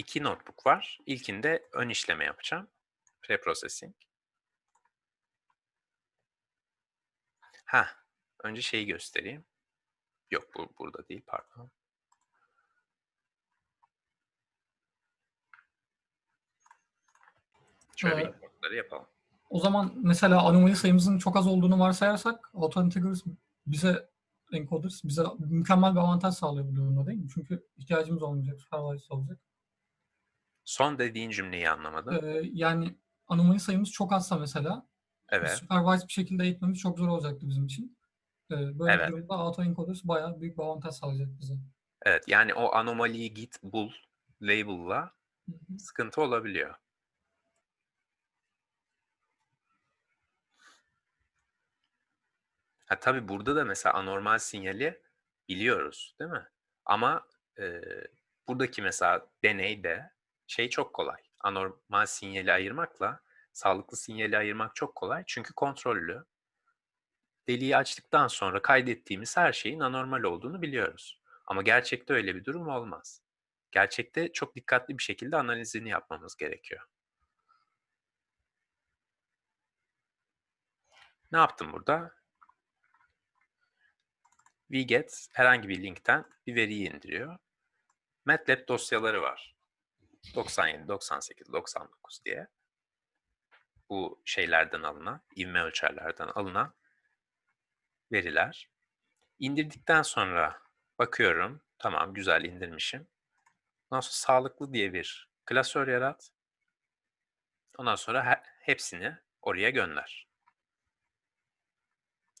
iki notebook var. İlkinde ön işleme yapacağım. Preprocessing. Ha, önce şeyi göstereyim. Yok bu burada değil pardon. Şöyle Ee, importları yapalım. O zaman mesela anomali sayımızın çok az olduğunu varsayarsak auto integrers bize encoders bize mükemmel bir avantaj sağlıyor bu durumda değil mi? Çünkü ihtiyacımız olmayacak, supervised olacak. Son dediğin cümleyi anlamadım. Ee, yani anomali sayımız çok azsa mesela Evet. supervised bir şekilde eğitmemiz çok zor olacaktı bizim için. Ee, böyle Evet. bir durumda auto encoders bayağı büyük bir avantaj sağlayacak bize. Evet yani o anomaliyi git bul label'la Hı hı. sıkıntı olabiliyor. Ha tabii burada da mesela anormal sinyali biliyoruz değil mi? Ama e, buradaki mesela deneyde şey çok kolay. Anormal sinyali ayırmakla sağlıklı sinyali ayırmak çok kolay. Çünkü kontrollü. Deliği açtıktan sonra kaydettiğimiz her şeyin anormal olduğunu biliyoruz. Ama gerçekte öyle bir durum olmaz. Gerçekte çok dikkatli bir şekilde analizini yapmamız gerekiyor. Ne yaptım burada? Wget herhangi bir linkten bir veriyi indiriyor. MATLAB dosyaları var. 97, 98, 99 diye. Bu şeylerden alınan, ivme ölçerlerden alınan veriler. İndirdikten sonra bakıyorum. Tamam güzel indirmişim. Ondan sonra sağlıklı diye bir klasör yarat. Ondan sonra he- hepsini oraya gönder.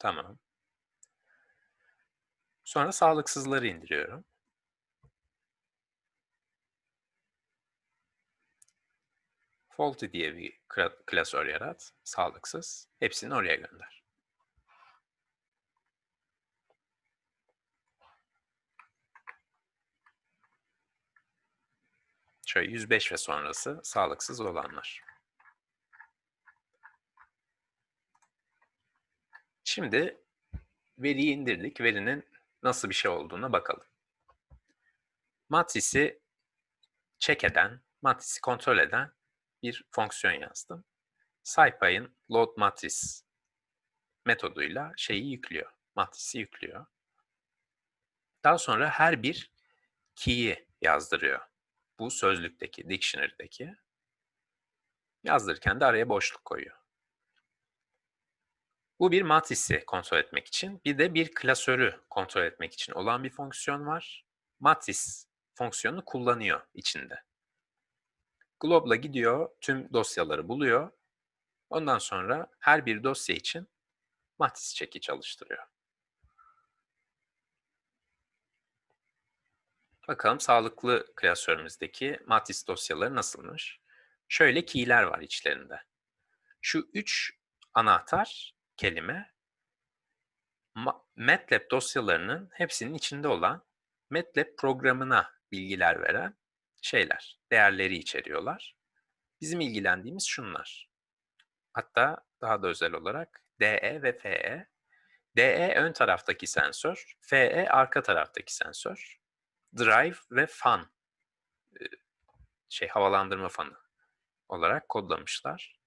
Tamam. Sonra sağlıksızları indiriyorum. Faulty diye bir kla- klasör yarat. Sağlıksız. Hepsini oraya gönder. Şöyle 105 ve sonrası sağlıksız olanlar. Şimdi veriyi indirdik. Verinin nasıl bir şey olduğuna bakalım. Matris'i check eden, matrisi kontrol eden bir fonksiyon yazdım. SciPy'ın load matris metoduyla şeyi yüklüyor. Matrisi yüklüyor. Daha sonra her bir key'i yazdırıyor. Bu sözlükteki, dictionary'deki. Yazdırırken de araya boşluk koyuyor. Bu bir matrisi kontrol etmek için. Bir de bir klasörü kontrol etmek için olan bir fonksiyon var. Matris fonksiyonu kullanıyor içinde. Glob'la gidiyor, tüm dosyaları buluyor. Ondan sonra her bir dosya için matris çeki çalıştırıyor. Bakalım sağlıklı klasörümüzdeki matris dosyaları nasılmış? Şöyle key'ler var içlerinde. Şu üç anahtar kelime Ma- MATLAB dosyalarının hepsinin içinde olan MATLAB programına bilgiler veren şeyler, değerleri içeriyorlar. Bizim ilgilendiğimiz şunlar. Hatta daha da özel olarak DE ve FE. DE ön taraftaki sensör, FE arka taraftaki sensör. Drive ve fan şey havalandırma fanı olarak kodlamışlar.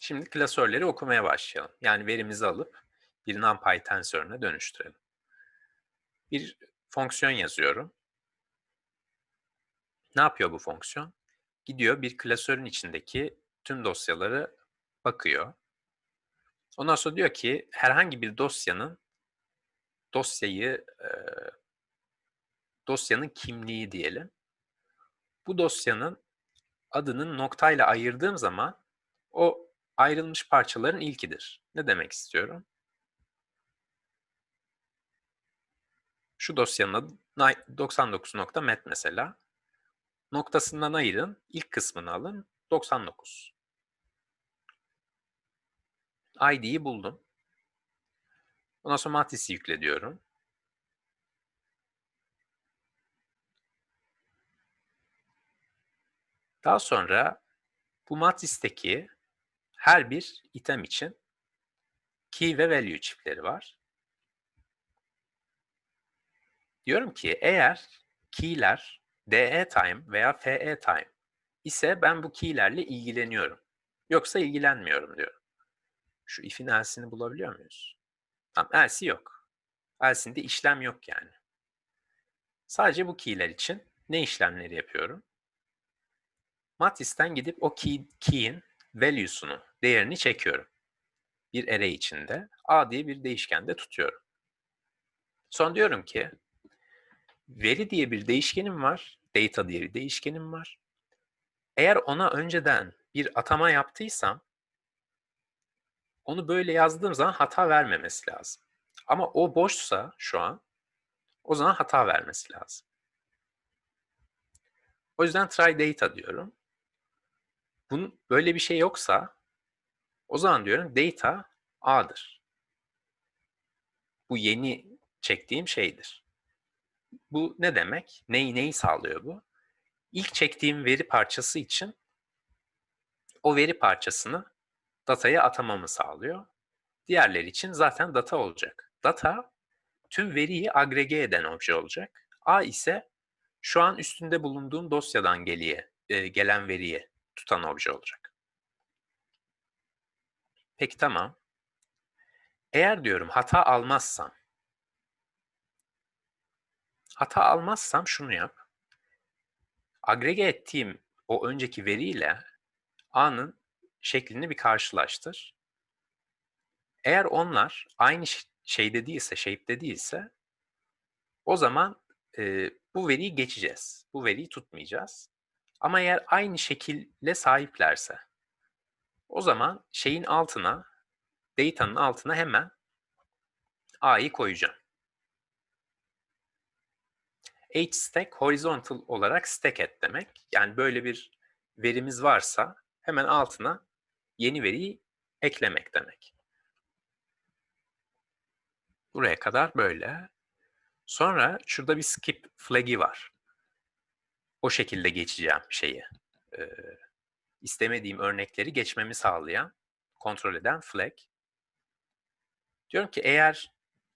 Şimdi klasörleri okumaya başlayalım. Yani verimizi alıp bir NumPy tensörüne dönüştürelim. Bir fonksiyon yazıyorum. Ne yapıyor bu fonksiyon? Gidiyor bir klasörün içindeki tüm dosyaları bakıyor. Ondan sonra diyor ki herhangi bir dosyanın dosyayı e, dosyanın kimliği diyelim. Bu dosyanın adının noktayla ayırdığım zaman o ayrılmış parçaların ilkidir. Ne demek istiyorum? Şu dosyanın adı 99.met mesela. Noktasından ayırın, ilk kısmını alın, 99. ID'yi buldum. Ondan sonra matrisi yükle diyorum. Daha sonra bu matristeki her bir item için key ve value çiftleri var. Diyorum ki eğer key'ler DE time veya FE time ise ben bu key'lerle ilgileniyorum. Yoksa ilgilenmiyorum diyorum. Şu if'in else'ini bulabiliyor muyuz? Tamam else'i yok. Else'inde işlem yok yani. Sadece bu key'ler için ne işlemleri yapıyorum? Matis'ten gidip o key, key'in value'sunu, değerini çekiyorum. Bir array içinde a diye bir değişkende tutuyorum. Son diyorum ki veri diye bir değişkenim var, data diye bir değişkenim var. Eğer ona önceden bir atama yaptıysam onu böyle yazdığım zaman hata vermemesi lazım. Ama o boşsa şu an o zaman hata vermesi lazım. O yüzden try data diyorum. Bunun böyle bir şey yoksa o zaman diyorum data A'dır. Bu yeni çektiğim şeydir. Bu ne demek? Neyi neyi sağlıyor bu? İlk çektiğim veri parçası için o veri parçasını dataya atamamı sağlıyor. Diğerleri için zaten data olacak. Data tüm veriyi agrege eden obje olacak. A ise şu an üstünde bulunduğum dosyadan geliye, e, gelen veriyi tutan obje olacak. Peki tamam. Eğer diyorum hata almazsam, hata almazsam şunu yap. Agrege ettiğim o önceki veriyle A'nın şeklini bir karşılaştır. Eğer onlar aynı şeyde değilse, shape'de değilse o zaman e, bu veriyi geçeceğiz. Bu veriyi tutmayacağız. Ama eğer aynı şekilde sahiplerse o zaman şeyin altına, data'nın altına hemen A'yı koyacağım. H stack horizontal olarak stack et demek. Yani böyle bir verimiz varsa hemen altına yeni veriyi eklemek demek. Buraya kadar böyle. Sonra şurada bir skip flag'i var. O şekilde geçeceğim şeyi. Ee, istemediğim örnekleri geçmemi sağlayan, kontrol eden flag. Diyorum ki eğer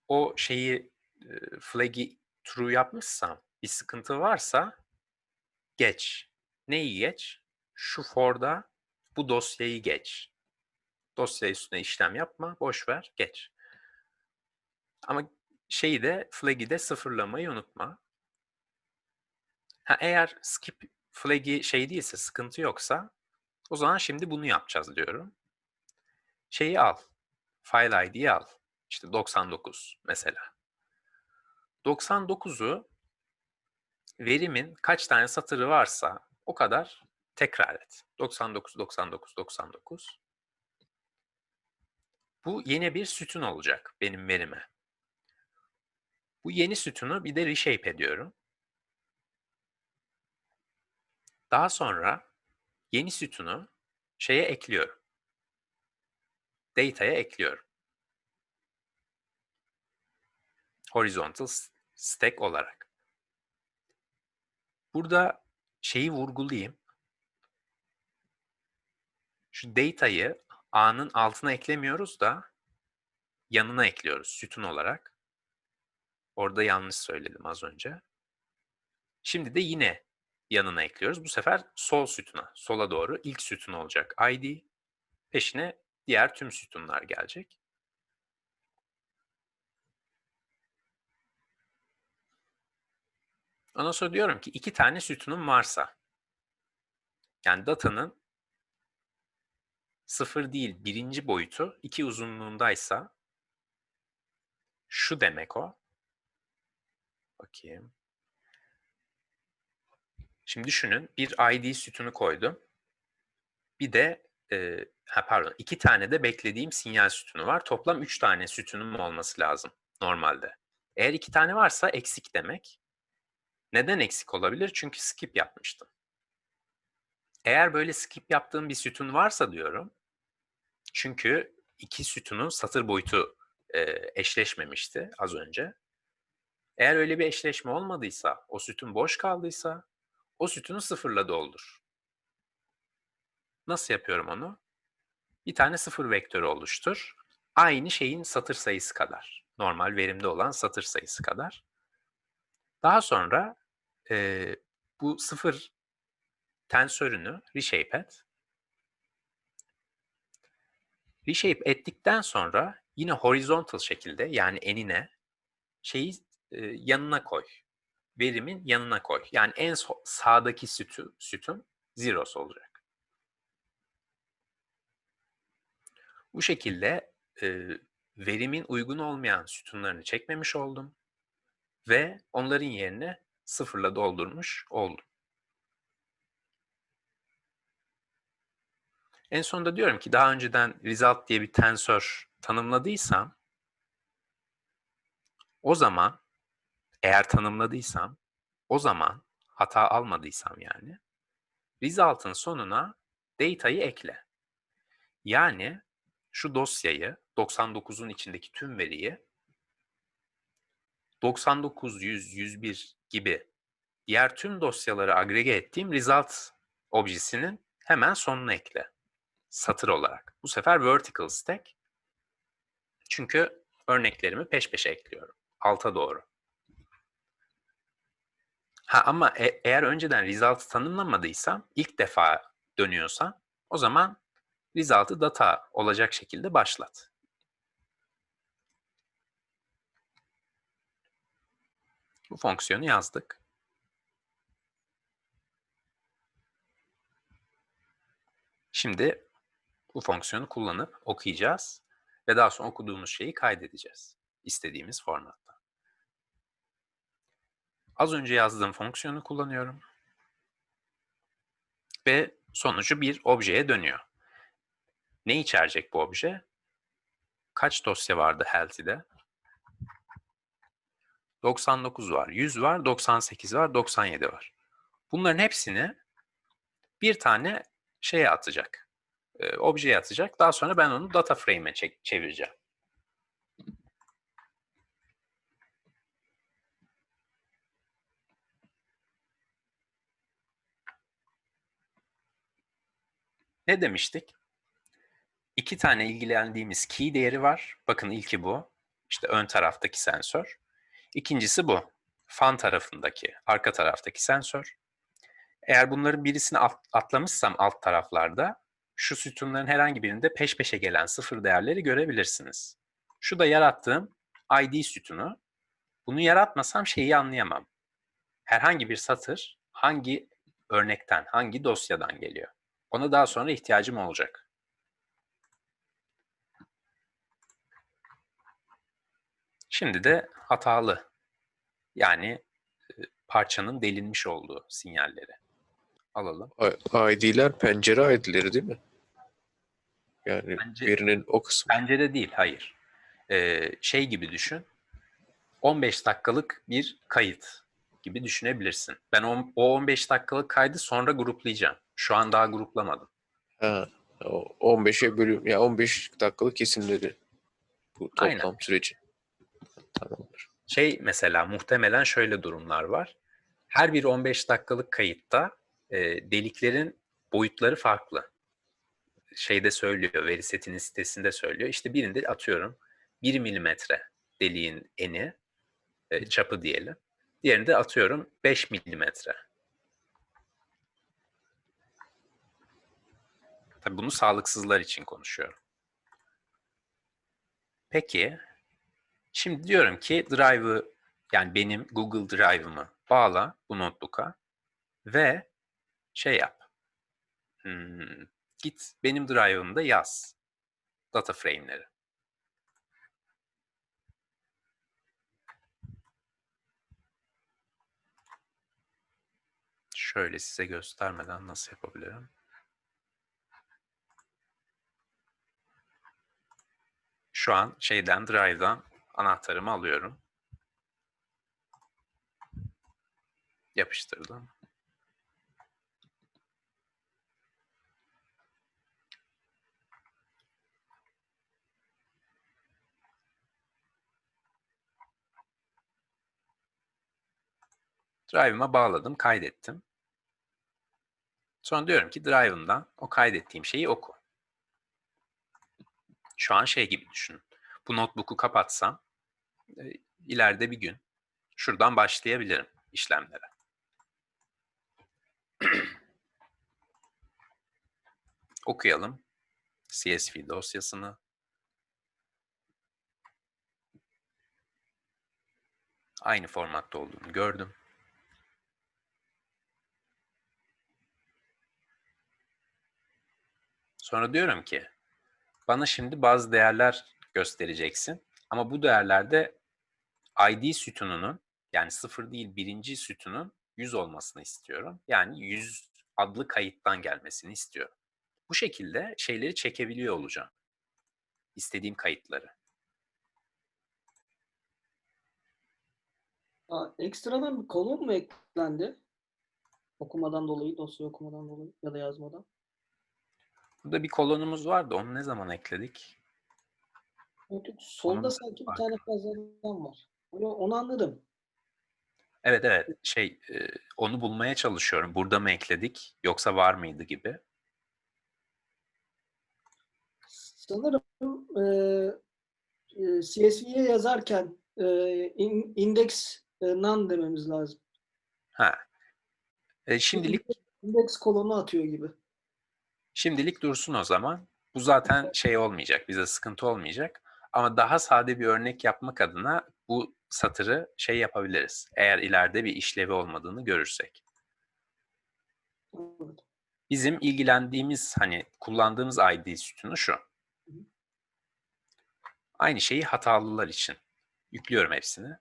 o şeyi e, flag'i true yapmışsam bir sıkıntı varsa geç. Neyi geç? Şu for'da bu dosyayı geç. Dosya üstüne işlem yapma, boş ver, geç. Ama şeyi de flag'i de sıfırlamayı unutma. Ha, eğer skip flag'i şey değilse, sıkıntı yoksa o zaman şimdi bunu yapacağız diyorum. Şeyi al. File ID'yi al. İşte 99 mesela. 99'u verimin kaç tane satırı varsa o kadar tekrar et. 99, 99, 99. Bu yeni bir sütun olacak benim verime. Bu yeni sütunu bir de reshape ediyorum. Daha sonra yeni sütunu şeye ekliyorum. Data'ya ekliyorum. Horizontal stack olarak. Burada şeyi vurgulayayım. Şu data'yı A'nın altına eklemiyoruz da yanına ekliyoruz sütun olarak. Orada yanlış söyledim az önce. Şimdi de yine yanına ekliyoruz. Bu sefer sol sütuna, sola doğru ilk sütun olacak ID. Peşine diğer tüm sütunlar gelecek. Ondan sonra diyorum ki iki tane sütunum varsa yani datanın sıfır değil birinci boyutu iki uzunluğundaysa şu demek o. Bakayım. Şimdi düşünün bir ID sütunu koydum. Bir de e, ha pardon iki tane de beklediğim sinyal sütunu var. Toplam üç tane sütunum olması lazım normalde. Eğer iki tane varsa eksik demek. Neden eksik olabilir? Çünkü skip yapmıştım. Eğer böyle skip yaptığım bir sütun varsa diyorum. Çünkü iki sütunun satır boyutu e, eşleşmemişti az önce. Eğer öyle bir eşleşme olmadıysa, o sütun boş kaldıysa o sütunu sıfırla doldur. Nasıl yapıyorum onu? Bir tane sıfır vektörü oluştur. Aynı şeyin satır sayısı kadar. Normal verimde olan satır sayısı kadar. Daha sonra e, bu sıfır tensörünü reshape et. Reshape ettikten sonra yine horizontal şekilde yani enine şeyi e, yanına koy. Verimin yanına koy. Yani en so- sağdaki sütü, sütun zeros olacak. Bu şekilde e, verimin uygun olmayan sütunlarını çekmemiş oldum ve onların yerine sıfırla doldurmuş oldum. En sonunda diyorum ki daha önceden result diye bir tensör tanımladıysam o zaman eğer tanımladıysam o zaman hata almadıysam yani result'ın sonuna data'yı ekle. Yani şu dosyayı 99'un içindeki tüm veriyi 99, 100, 101 gibi diğer tüm dosyaları agrege ettiğim result objesinin hemen sonuna ekle. Satır olarak. Bu sefer vertical stack. Çünkü örneklerimi peş peşe ekliyorum. Alta doğru. Ha ama e- eğer önceden result'ı tanımlamadıysam, ilk defa dönüyorsam o zaman result'ı data olacak şekilde başlat. Bu fonksiyonu yazdık. Şimdi bu fonksiyonu kullanıp okuyacağız ve daha sonra okuduğumuz şeyi kaydedeceğiz istediğimiz formatta. Az önce yazdığım fonksiyonu kullanıyorum ve sonucu bir objeye dönüyor. Ne içerecek bu obje? Kaç dosya vardı healthy'de? 99 var, 100 var, 98 var, 97 var. Bunların hepsini bir tane şeye atacak. E, objeye atacak. Daha sonra ben onu data frame'e çevireceğim. Ne demiştik? İki tane ilgilendiğimiz key değeri var. Bakın ilki bu. İşte ön taraftaki sensör. İkincisi bu. Fan tarafındaki, arka taraftaki sensör. Eğer bunların birisini at- atlamışsam alt taraflarda şu sütunların herhangi birinde peş peşe gelen sıfır değerleri görebilirsiniz. Şu da yarattığım ID sütunu. Bunu yaratmasam şeyi anlayamam. Herhangi bir satır hangi örnekten, hangi dosyadan geliyor. Ona daha sonra ihtiyacım olacak. Şimdi de hatalı yani e, parçanın delinmiş olduğu sinyalleri alalım. ID'ler pencere ID'leri değil mi? Yani Bence- birinin o kısmı. Pencere değil, hayır. Ee, şey gibi düşün. 15 dakikalık bir kayıt gibi düşünebilirsin. Ben o, o 15 dakikalık kaydı sonra gruplayacağım. Şu an daha gruplamadım. Ha, o 15'e bölüm ya 15 dakikalık kesimleri bu toplam Aynen. süreci. Tamamdır. Şey mesela muhtemelen şöyle durumlar var. Her bir 15 dakikalık kayıtta e, deliklerin boyutları farklı. Şeyde söylüyor, veri setinin sitesinde söylüyor. İşte birinde atıyorum 1 milimetre deliğin eni, e, çapı diyelim. Diğerinde atıyorum 5 milimetre. Tabii bunu sağlıksızlar için konuşuyorum. Peki, şimdi diyorum ki Drive'ı yani benim Google Drive'ımı bağla bu notebook'a ve şey yap. Hmm, git benim Drive'ımda yaz data frame'leri. Şöyle size göstermeden nasıl yapabilirim? Şu an şeyden Drive'dan anahtarımı alıyorum. Yapıştırdım. Drive'ıma bağladım, kaydettim. Sonra diyorum ki Drive'ımdan o kaydettiğim şeyi oku. Şu an şey gibi düşünün. Bu notebook'u kapatsam e, ileride bir gün Şuradan başlayabilirim işlemlere. Okuyalım CSV dosyasını. Aynı formatta olduğunu gördüm. Sonra diyorum ki bana şimdi bazı değerler göstereceksin. Ama bu değerlerde ID sütununun yani sıfır değil birinci sütunun 100 olmasını istiyorum. Yani 100 adlı kayıttan gelmesini istiyorum. Bu şekilde şeyleri çekebiliyor olacağım. İstediğim kayıtları. Aa, ekstradan bir kolon mu eklendi? Okumadan dolayı, dosya okumadan dolayı ya da yazmadan. Burada bir kolonumuz vardı. Onu ne zaman ekledik? Çünkü solda Onun sanki bir tane fazladan var. Onu, onu anladım. Evet evet şey e, onu bulmaya çalışıyorum. Burada mı ekledik yoksa var mıydı gibi. Sanırım e, e, CSV'ye yazarken e, in, index e, none dememiz lazım. Ha. E, şimdilik Index kolonu atıyor gibi. Şimdilik dursun o zaman. Bu zaten şey olmayacak, bize sıkıntı olmayacak. Ama daha sade bir örnek yapmak adına bu satırı şey yapabiliriz. Eğer ileride bir işlevi olmadığını görürsek. Bizim ilgilendiğimiz hani kullandığımız ID sütunu şu. Aynı şeyi hatalılar için. Yüklüyorum hepsini.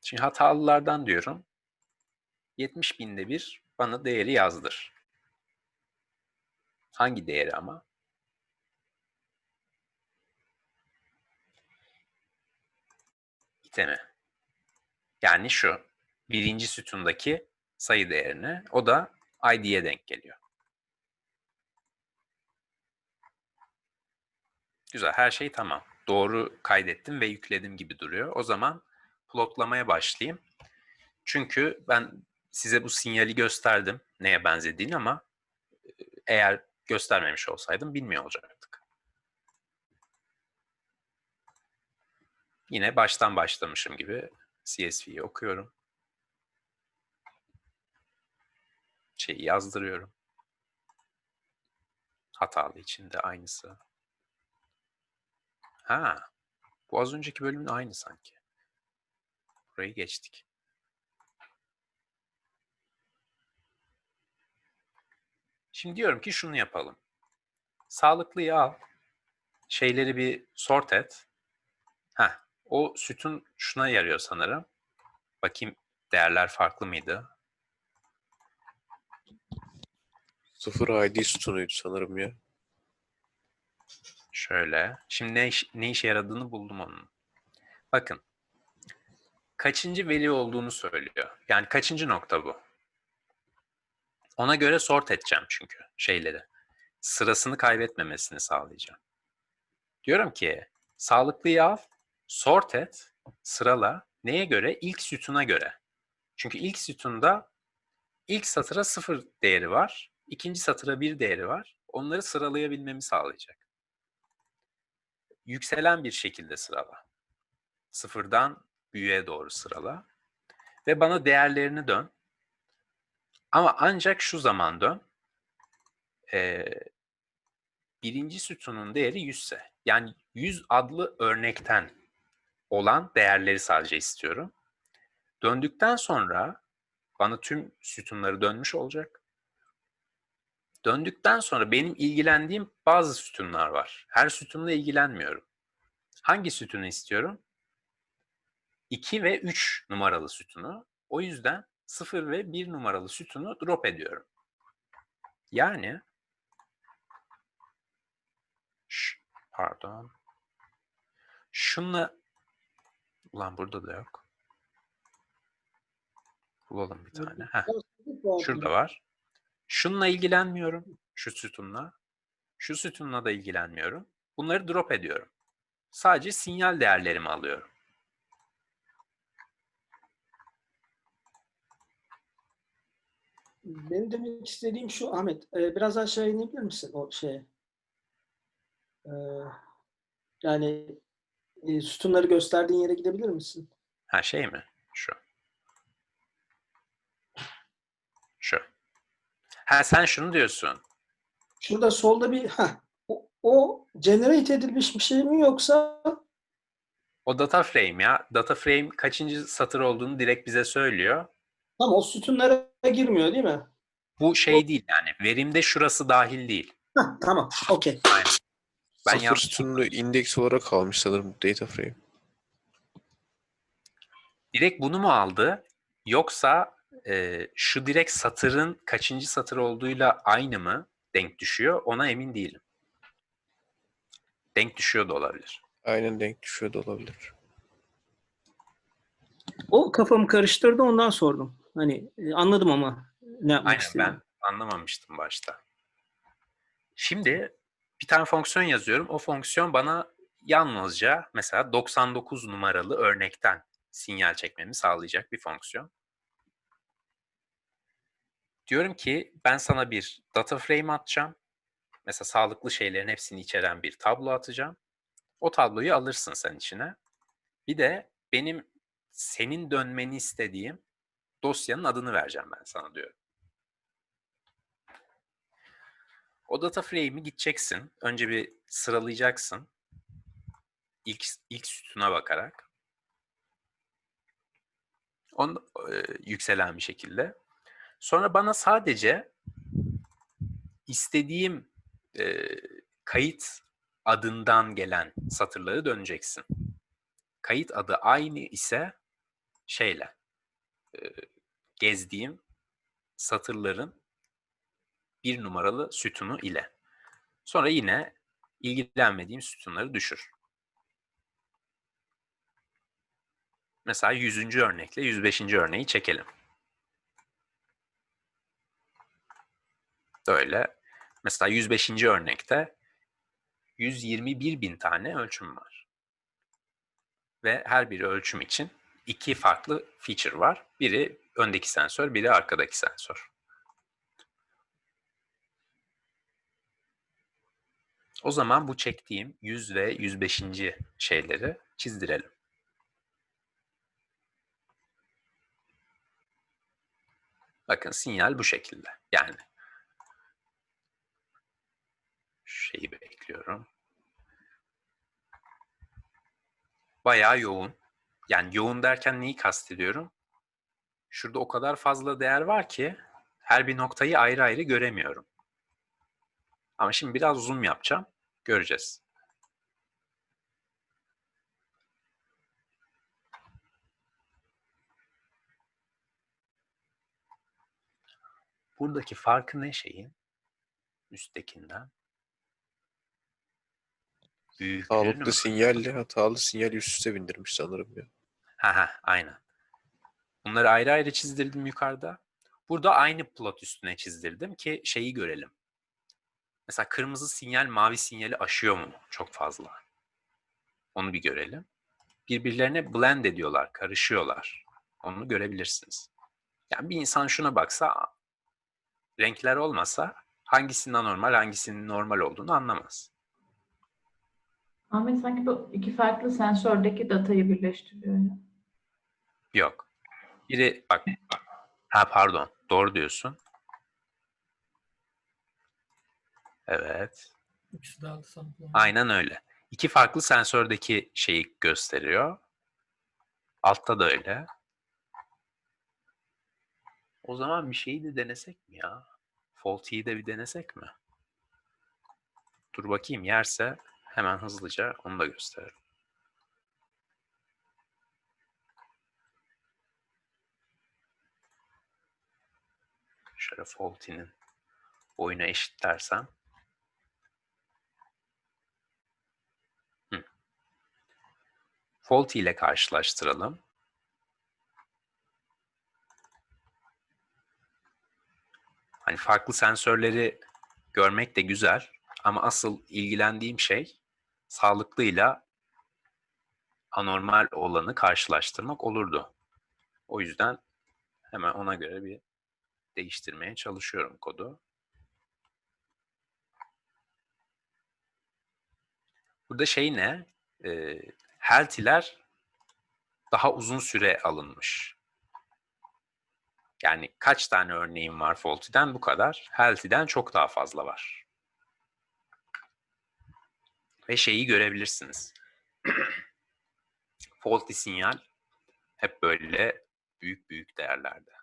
Şimdi hatalılardan diyorum. 70 binde bir bana değeri yazdır. Hangi değeri ama? İtemi. Yani şu. Birinci sütundaki sayı değerine. O da ID'ye denk geliyor. Güzel. Her şey tamam. Doğru kaydettim ve yükledim gibi duruyor. O zaman plotlamaya başlayayım. Çünkü ben size bu sinyali gösterdim neye benzediğini ama eğer göstermemiş olsaydım bilmiyor olacaktık. Yine baştan başlamışım gibi CSV'yi okuyorum. Şeyi yazdırıyorum. Hatalı için de aynısı. Ha, bu az önceki bölümün aynı sanki. Burayı geçtik. Şimdi diyorum ki şunu yapalım. Sağlıklıyı al. Şeyleri bir sort et. Heh, o sütun şuna yarıyor sanırım. Bakayım değerler farklı mıydı? Sıfır ID sütunuydu sanırım ya. Şöyle. Şimdi ne, iş- ne işe yaradığını buldum onun. Bakın. Kaçıncı veli olduğunu söylüyor. Yani kaçıncı nokta bu? Ona göre sort edeceğim çünkü şeyleri. Sırasını kaybetmemesini sağlayacağım. Diyorum ki sağlıklıyı al, sort et, sırala. Neye göre? İlk sütuna göre. Çünkü ilk sütunda ilk satıra sıfır değeri var. ikinci satıra bir değeri var. Onları sıralayabilmemi sağlayacak yükselen bir şekilde sırala. Sıfırdan büyüğe doğru sırala. Ve bana değerlerini dön. Ama ancak şu zaman dön. Ee, birinci sütunun değeri 100 ise. Yani 100 adlı örnekten olan değerleri sadece istiyorum. Döndükten sonra bana tüm sütunları dönmüş olacak. Döndükten sonra benim ilgilendiğim bazı sütunlar var. Her sütunla ilgilenmiyorum. Hangi sütunu istiyorum? 2 ve 3 numaralı sütunu. O yüzden 0 ve 1 numaralı sütunu drop ediyorum. Yani Ş- pardon. Şunla ulan burada da yok. Bulalım bir tane. Heh. Şurada var. Şununla ilgilenmiyorum. Şu sütunla. Şu sütunla da ilgilenmiyorum. Bunları drop ediyorum. Sadece sinyal değerlerimi alıyorum. Benim demek istediğim şu Ahmet. e, biraz aşağı inebilir misin o şeye? Ee, yani e, sütunları gösterdiğin yere gidebilir misin? Ha şey mi? Şu. Şu. Ha sen şunu diyorsun. Şurada solda bir ha o, o generate edilmiş bir şey mi yoksa O data frame ya. Data frame kaçıncı satır olduğunu direkt bize söylüyor. Tamam o sütunlara girmiyor değil mi? Bu şey değil yani. Verimde şurası dahil değil. Hah, tamam. Okey. Ben Sıfır yanlış- sütunlu indeks olarak kalmış sanırım data frame. Direkt bunu mu aldı? Yoksa e, şu direkt satırın kaçıncı satır olduğuyla aynı mı denk düşüyor? Ona emin değilim. Denk düşüyor da olabilir. Aynen denk düşüyor da olabilir. O kafamı karıştırdı ondan sordum. Hani e, anladım ama ne yapmak Aynen istediğini. ben anlamamıştım başta. Şimdi bir tane fonksiyon yazıyorum. O fonksiyon bana yalnızca mesela 99 numaralı örnekten sinyal çekmemi sağlayacak bir fonksiyon. Diyorum ki ben sana bir data frame atacağım. Mesela sağlıklı şeylerin hepsini içeren bir tablo atacağım. O tabloyu alırsın sen içine. Bir de benim senin dönmeni istediğim dosyanın adını vereceğim ben sana diyorum. O data frame'i gideceksin. Önce bir sıralayacaksın. İlk, ilk sütuna bakarak. Onu e, yükselen bir şekilde. Sonra bana sadece istediğim e, kayıt adından gelen satırları döneceksin. Kayıt adı aynı ise şeyle gezdiğim satırların bir numaralı sütunu ile. Sonra yine ilgilenmediğim sütunları düşür. Mesela 100. örnekle 105. örneği çekelim. Böyle. Mesela 105. örnekte 121 bin tane ölçüm var. Ve her bir ölçüm için iki farklı feature var. Biri öndeki sensör, biri arkadaki sensör. O zaman bu çektiğim 100 ve 105. şeyleri çizdirelim. Bakın sinyal bu şekilde. Yani şeyi bekliyorum. Bayağı yoğun. Yani yoğun derken neyi kastediyorum? Şurada o kadar fazla değer var ki her bir noktayı ayrı ayrı göremiyorum. Ama şimdi biraz zoom yapacağım. Göreceğiz. Buradaki farkı ne şeyin? Üsttekinden. Büyüklüğünü mü? Sağlıklı sinyalle hatalı sinyal üst üste bindirmiş sanırım ya. Ha ha aynen. Bunları ayrı ayrı çizdirdim yukarıda. Burada aynı plot üstüne çizdirdim ki şeyi görelim. Mesela kırmızı sinyal mavi sinyali aşıyor mu çok fazla? Onu bir görelim. Birbirlerine blend ediyorlar, karışıyorlar. Onu görebilirsiniz. Yani bir insan şuna baksa renkler olmasa hangisinin anormal, hangisinin normal olduğunu anlamaz. Ahmet sanki bu iki farklı sensördeki datayı birleştiriyor. Yok. Biri bak. Ha pardon. Doğru diyorsun. Evet. İkisi de aldı sample. Aynen öyle. İki farklı sensördeki şeyi gösteriyor. Altta da öyle. O zaman bir şeyi de denesek mi ya? Faulty'yi de bir denesek mi? Dur bakayım yerse hemen hızlıca onu da gösterelim. Şöyle Faulty'nin boyunu eşitlersem. Hı. Faulty ile karşılaştıralım. Hani farklı sensörleri görmek de güzel ama asıl ilgilendiğim şey sağlıklıyla anormal olanı karşılaştırmak olurdu. O yüzden hemen ona göre bir değiştirmeye çalışıyorum kodu. Burada şey ne? E, healthy'ler daha uzun süre alınmış. Yani kaç tane örneğim var faulty'den bu kadar. Healthy'den çok daha fazla var. Ve şeyi görebilirsiniz. faulty sinyal hep böyle büyük büyük değerlerde.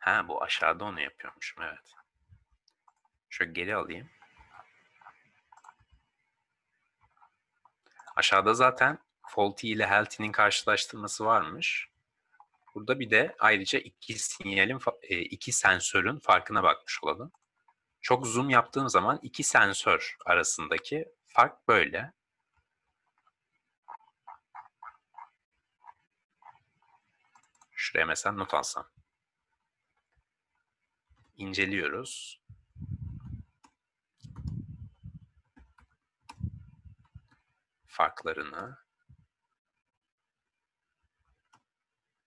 Ha bu aşağıda onu yapıyormuşum evet. Şöyle geri alayım. Aşağıda zaten faulty ile healthy'nin karşılaştırması varmış. Burada bir de ayrıca iki sinyalin, e, iki sensörün farkına bakmış olalım. Çok zoom yaptığım zaman iki sensör arasındaki fark böyle. Şuraya mesela not alsam. İnceliyoruz. Farklarını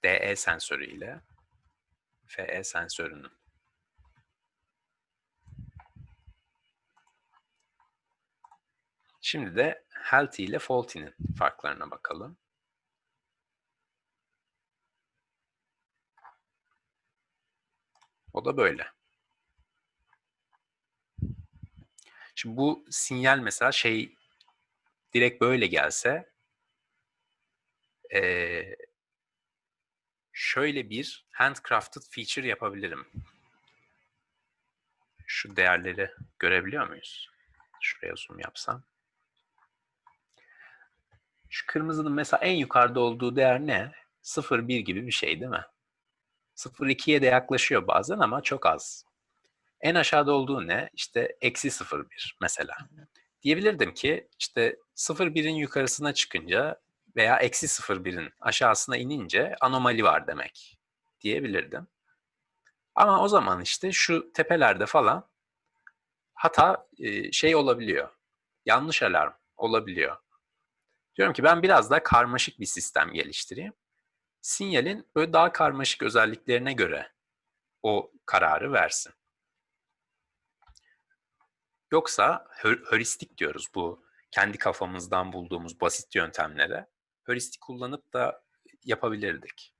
DE sensörü ile FE sensörünün Şimdi de healthy ile faulty'nin farklarına bakalım. O da böyle. Şimdi bu sinyal mesela şey direkt böyle gelse eee, şöyle bir handcrafted feature yapabilirim. Şu değerleri görebiliyor muyuz? Şuraya zoom yapsam. Şu kırmızının mesela en yukarıda olduğu değer ne? 0,1 gibi bir şey değil mi? 0,2'ye de yaklaşıyor bazen ama çok az. En aşağıda olduğu ne? İşte eksi 0,1 mesela. Diyebilirdim ki işte 0,1'in yukarısına çıkınca veya eksi 0,1'in aşağısına inince anomali var demek diyebilirdim. Ama o zaman işte şu tepelerde falan hata e, şey olabiliyor. Yanlış alarm olabiliyor. Diyorum ki ben biraz daha karmaşık bir sistem geliştireyim. Sinyalin böyle daha karmaşık özelliklerine göre o kararı versin. Yoksa heuristik diyoruz bu kendi kafamızdan bulduğumuz basit yöntemlere. Heuristik kullanıp da yapabilirdik.